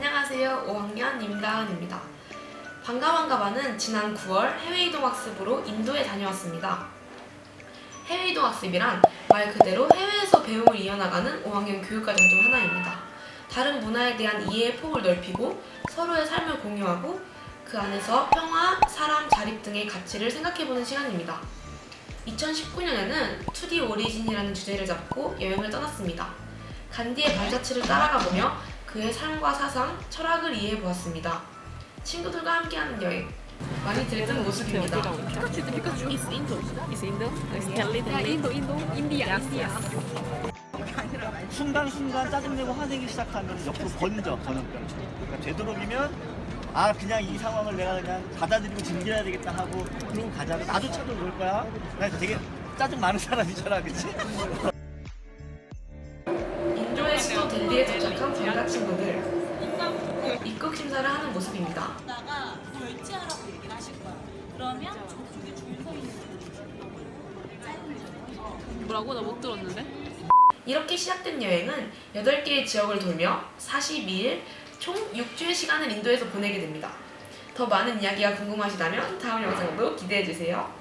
안녕하세요. 5학년 임다은입니다. 반가반가반은 지난 9월 해외이동 학습으로 인도에 다녀왔습니다. 해외이동 학습이란 말 그대로 해외에서 배움을 이어나가는 5학년 교육 과정 중 하나입니다. 다른 문화에 대한 이해의 폭을 넓히고 서로의 삶을 공유하고 그 안에서 평화, 사람, 자립 등의 가치를 생각해보는 시간입니다. 2019년에는 2D 오리진이라는 주제를 잡고 여행을 떠났습니다. 간디의 발자취를 따라가 보며 그의 삶과 사상, 철학을 이해해 보았습니다. 친구들과 함께하는 여행. 많이 들뜬 모습입니다. The Pikachu is Indo. Indo, Indo, India, India. 순간순간 짜증내고 화내기 시작하면 옆으로 번져 저녁병 그러니까 되도록이면 아 그냥 이 상황을 내가 그냥 받아들이고 즐겨야 되겠다 하고 그러고 가자고 나조차도 그럴 거야 나 되게 짜증 많은 사람이잖아 그치? 델리에 도착한 전가 친구들. 입국 심사를 하는 모습입니다. 다가 결제하라고 얘기를 하실 거야. 그러면 저쪽에 줄서 있는 뭐라고? 나 못 들었는데? 이렇게 시작된 여행은 8개의 지역을 돌며 42일 총 6주의 시간을 인도에서 보내게 됩니다. 더 많은 이야기가 궁금하시다면 다음 영상도 기대해 주세요.